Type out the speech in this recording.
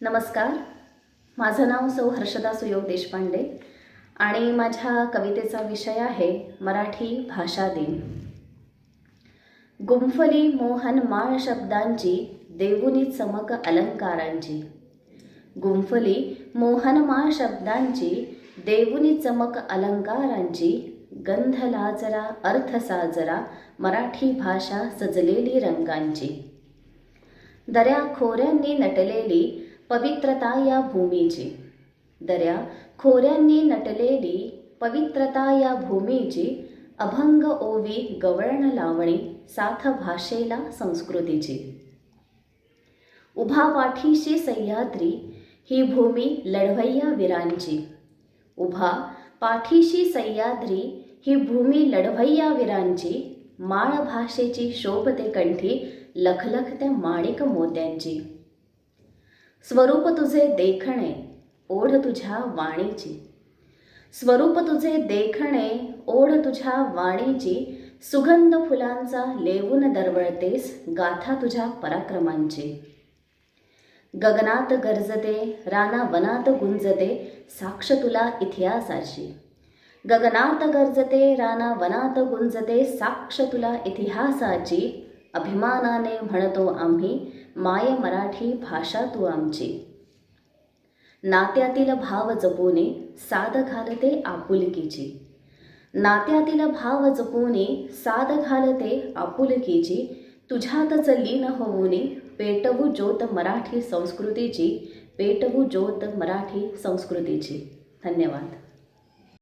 नमस्कार. माझं नाव सौ हर्षदा सुयोग देशपांडे आणि माझ्या कवितेचा विषय आहे मराठी भाषा दिन. गुंफली मोहन माळ शब्दांची देवुनी चमक अलंकारांची. गुंफली मोहन माळ शब्दांची देवुनी चमक अलंकारांची गंध लाजरा अर्थ साजरा मराठी भाषा सजलेली रंगांची. दऱ्या खोऱ्यांनी नटलेली पवित्रता या भूमीची. दऱ्या खोऱ्यांनी नटलेली पवित्रता या भूमीची अभंग ओवी गवळण लावणी साथ भाषेला संस्कृतीची. उभा पाठीशी सह्याद्री ही भूमी लढवय्या वीरांची. उभा पाठीशी सह्याद्री ही भूमी लढवय्या वीरांची. माळ भाषेची शोभते कंठी लखलखत्या माणिक मोत्यांची. स्वरूप तुझे देखणे ओढ तुझ्या वाणीची. स्वरूप तुझे देखणे ओढ तुझ्या वाणीची. सुगंध फुलांचा लेवून दरवळतेस गाथा तुझ्या पराक्रमांची. गगनात गरजते राना वनात गुंजते साक्ष तुला इतिहासाची गगनात गरजते राना वनात गुंजते साक्ष तुला इतिहासाची. अभिमानाने म्हणतो आम्ही माय मराठी भाषा तू आमची. नात्यातील भाव जपूने साध घालते आपुलकीची. नात्यातील भाव जपूने साध घालते आपुलकीची. तुझ्यातच लीन होऊनी पेटवू ज्योत मराठी संस्कृतीची पेटवू ज्योत मराठी संस्कृतीची. धन्यवाद.